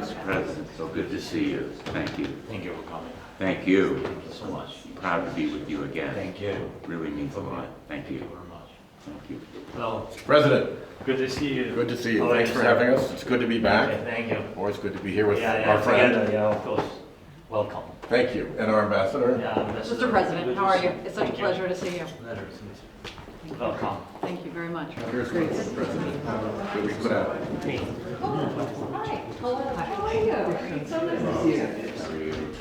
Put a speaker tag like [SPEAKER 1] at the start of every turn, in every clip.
[SPEAKER 1] Mr. President, so good to see you. Thank you.
[SPEAKER 2] Thank you for coming.
[SPEAKER 1] Thank you.
[SPEAKER 2] Thank you so much.
[SPEAKER 1] Proud to be with you again.
[SPEAKER 2] Thank you.
[SPEAKER 1] Really means a lot. Thank you.
[SPEAKER 2] very much.
[SPEAKER 1] Thank you.
[SPEAKER 2] Well,
[SPEAKER 3] President,
[SPEAKER 2] good to see you.
[SPEAKER 3] good to see you.
[SPEAKER 2] How
[SPEAKER 3] Thanks for having us. It's good to be
[SPEAKER 2] Okay,
[SPEAKER 3] back.
[SPEAKER 2] thank you.
[SPEAKER 3] Always good to be here with
[SPEAKER 2] Yeah, yeah,
[SPEAKER 3] our friend.
[SPEAKER 2] together, yeah, of course. Welcome.
[SPEAKER 3] Thank you. And our ambassador.
[SPEAKER 2] Yeah, Ambassador,
[SPEAKER 4] Mr. President, how are you? It's such a
[SPEAKER 2] Thank you.
[SPEAKER 4] pleasure to see you.
[SPEAKER 2] Pleasure
[SPEAKER 4] Thank you very much.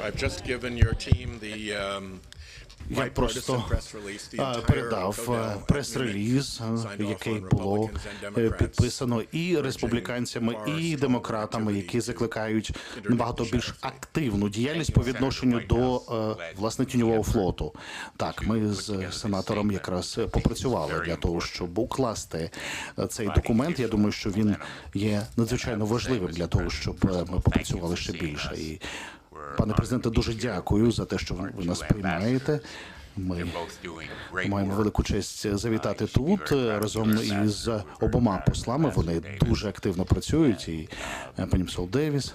[SPEAKER 3] I've just given your team the um,
[SPEAKER 5] Я просто передав е, прес-реліз, е, який було е, підписано і республіканцями, і демократами, які закликають набагато більш активну діяльність по відношенню до власне тіньового флоту. Так, ми з сенатором якраз попрацювали для того, щоб укласти цей документ. Я думаю, що він є надзвичайно важливим для того, щоб ми попрацювали ще більше. І пане президенте, дуже дякую за те, що ви нас приймаєте. Ми Маємо велику честь завітати тут е, разом із обома послами. Вони дуже активно працюють. І е, пані Псол Девіс.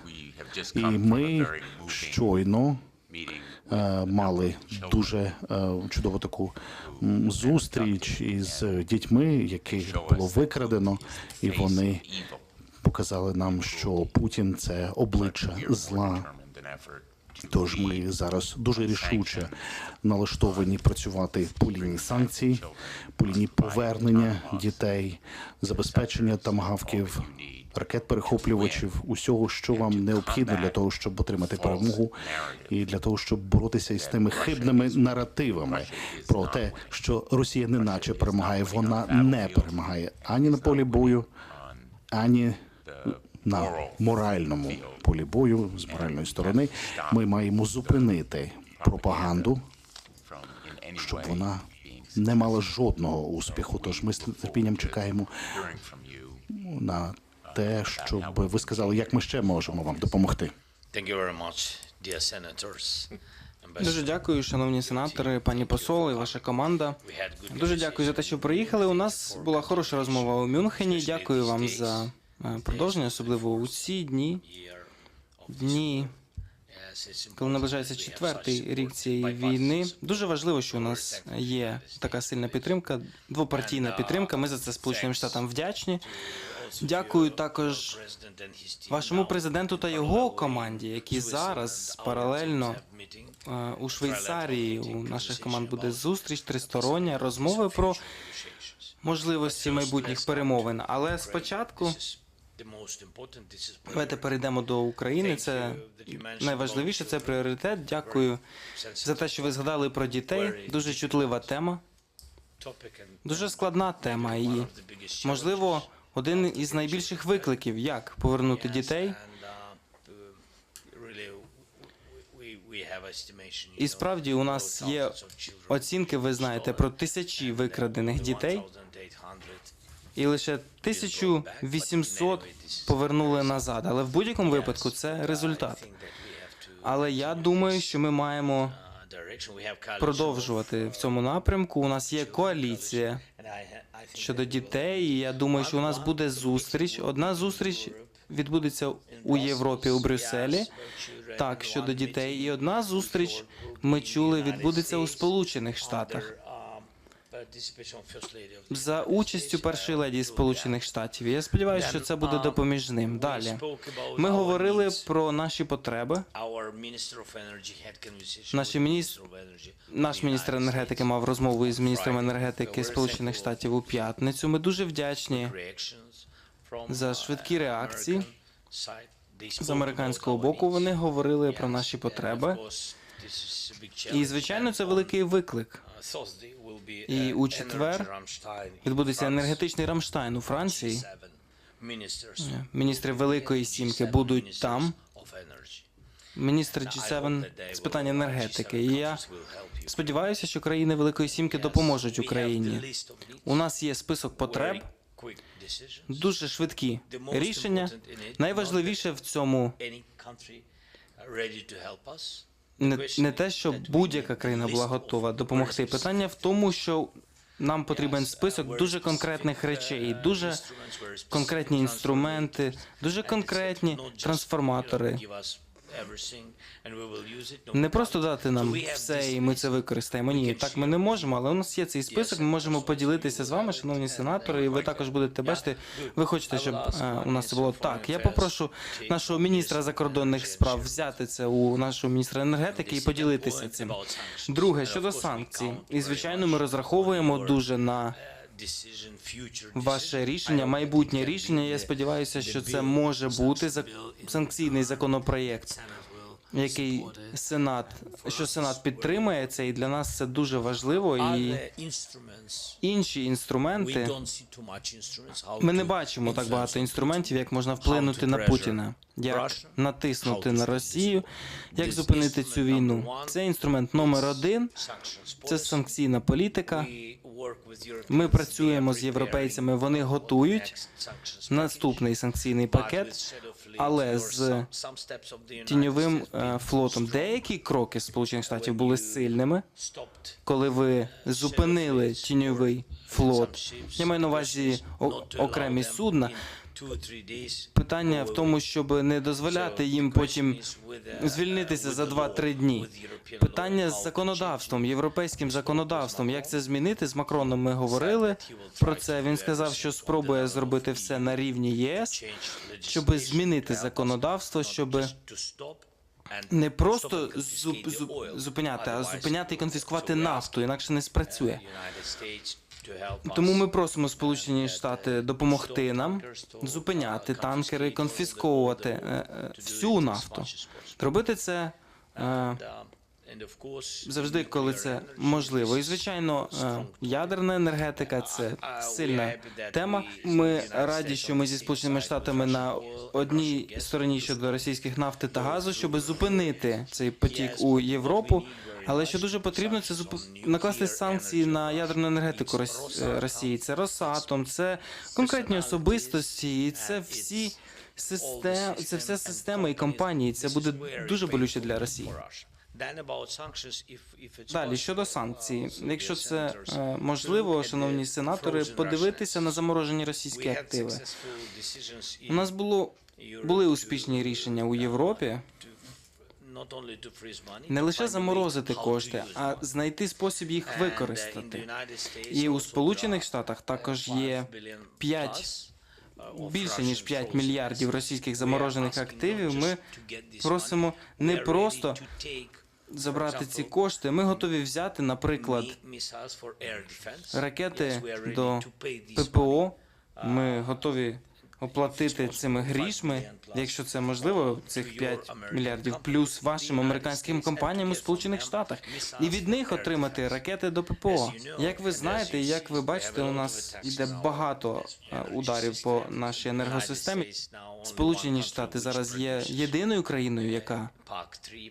[SPEAKER 5] І ми щойно е, мали дуже е, чудову таку зустріч із дітьми, яких було викрадено, і вони показали нам, що Путін це обличчя зла. Тож ми зараз дуже рішуче налаштовані працювати по лінії санкцій, по лінії повернення дітей, забезпечення тамагавків, ракет перехоплювачів, усього, що вам необхідно для того, щоб отримати перемогу, і для того, щоб боротися із тими хибними наративами про те, що Росія не наче перемагає, вона не перемагає ані на полі бою, ані на моральному полі бою з моральної сторони. Ми маємо зупинити пропаганду, щоб вона не мала жодного успіху. Тож ми з терпінням чекаємо на те, щоб ви сказали, як ми ще можемо вам допомогти.
[SPEAKER 6] Дуже дякую, шановні сенатори, пані посол і ваша команда. Дуже дякую за те, що приїхали. У нас була хороша розмова у Мюнхені. Дякую вам за продовження, особливо у ці дні. Дні, коли наближається четвертий рік цієї війни. Дуже важливо, що у нас є така сильна підтримка, двопартійна підтримка. Ми за це сполученим штатам вдячні. Дякую також вашому президенту та його команді, які зараз паралельно е, у Швейцарії у наших команд буде зустріч тристороння розмови про можливості майбутніх перемовин. Але спочатку давайте перейдемо до України. Це найважливіше, це пріоритет. Дякую за те, що ви згадали про дітей. Дуже чутлива тема, дуже складна тема, і можливо один із найбільших викликів, як повернути дітей. І справді у нас є оцінки, ви знаєте, про тисячі викрадених дітей, і лише 1800 повернули назад. Але в будь-якому випадку це результат. Але я думаю, що ми маємо продовжувати в цьому напрямку. У нас є коаліція щодо дітей. і Я думаю, що у нас буде зустріч. Одна зустріч відбудеться у Європі у Брюсселі. Так, щодо дітей, і одна зустріч ми чули відбудеться у Сполучених Штатах за участю першої леді Сполучених Штатів. Я сподіваюся, що це буде допоміжним. Далі ми говорили про наші потреби. Наші міністр, наш міністр енергетики мав розмову із міністром енергетики Сполучених Штатів у п'ятницю. Ми дуже вдячні за швидкі реакції з американського боку. Вони говорили про наші потреби. І звичайно, це великий виклик.
[SPEAKER 7] І у четвер
[SPEAKER 6] Відбудеться енергетичний Рамштайн у Франції. Міністри Великої Сімки будуть там. Міністр G7 з питань енергетики. І я сподіваюся, що країни Великої Сімки допоможуть Україні. У нас є список потреб, дуже швидкі рішення. Найважливіше в цьому не, не те, що будь-яка країна була готова допомогти. Питання в тому, що нам потрібен список дуже конкретних речей, дуже конкретні інструменти, дуже конкретні трансформатори. Не просто дати нам все, і ми це використаємо. Ні, так ми не можемо, але у нас є цей список. Ми можемо поділитися з вами, шановні сенатори, і ви також будете бачити. Ви хочете, щоб е, у нас це було так. Я попрошу нашого міністра закордонних справ взяти це у нашого міністра енергетики і поділитися цим. Друге щодо санкцій, і звичайно, ми розраховуємо дуже на ваше рішення, майбутнє рішення. Я сподіваюся, що це може бути санкційний законопроєкт, який сенат, що сенат підтримує це, і для нас це дуже важливо. І інші інструменти ми не бачимо так багато інструментів, як можна вплинути на Путіна, як натиснути на Росію, як зупинити цю війну. Це інструмент номер один. Це санкційна політика. Ми працюємо з європейцями. Вони готують наступний санкційний пакет, але з тіньовим е, флотом. Деякі кроки Сполучених Штатів були сильними, коли ви зупинили тіньовий флот. Я маю на увазі окремі судна. Питання в тому, щоб не дозволяти їм потім звільнитися за 2-3 дні. Питання з законодавством, європейським законодавством. Як це змінити? З Макроном ми говорили про це. Він сказав, що спробує зробити все на рівні ЄС, щоб змінити законодавство, щоб не просто зуп, зуп, зупиняти, а зупиняти і конфіскувати нафту, інакше не спрацює. Тому ми просимо Сполучені Штати допомогти нам зупиняти танкери, конфісковувати е, е, всю нафту. Робити це е, завжди, коли це можливо. І звичайно, ядерна енергетика це сильна тема. Ми раді, що ми зі сполученими штатами на одній стороні щодо російських нафти та газу, щоб зупинити цей потік у Європу. Але що дуже потрібно, це зуп... накласти санкції на ядерну енергетику е, Росії. Це Росатом, це конкретні особистості, і це всі систем... це вся система і компанії. Це буде дуже болюче для Росії. Далі щодо санкцій, якщо це е, можливо, шановні сенатори, подивитися на заморожені російські активи. У нас було були успішні рішення у Європі не лише заморозити кошти, а знайти спосіб їх використати. І у Сполучених Штатах також є 5 більше ніж 5 мільярдів російських заморожених активів. Ми просимо не просто забрати ці кошти. Ми готові взяти, наприклад, ракети до ППО. Ми готові оплатити цими грішми, якщо це можливо, цих 5 мільярдів плюс вашим американським компаніям у Сполучених Штатах, і від них отримати ракети до ППО. Як ви знаєте, як ви бачите, у нас іде багато е, ударів по нашій енергосистемі. Сполучені Штати зараз є єдиною країною, яка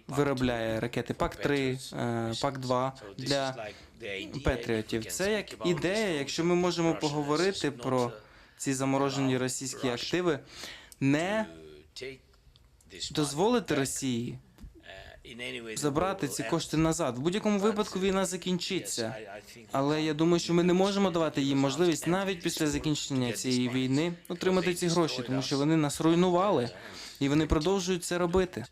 [SPEAKER 6] виробляє ракети ПАК 3 ПАК 2 для патріотів. Це як ідея, якщо ми можемо поговорити про ці заморожені російські активи, не дозволити Росії забрати ці кошти назад. В будь-якому випадку війна закінчиться. Але я думаю, що ми не можемо давати їм можливість навіть після закінчення цієї війни отримати ці гроші, тому що вони нас руйнували і вони продовжують це робити.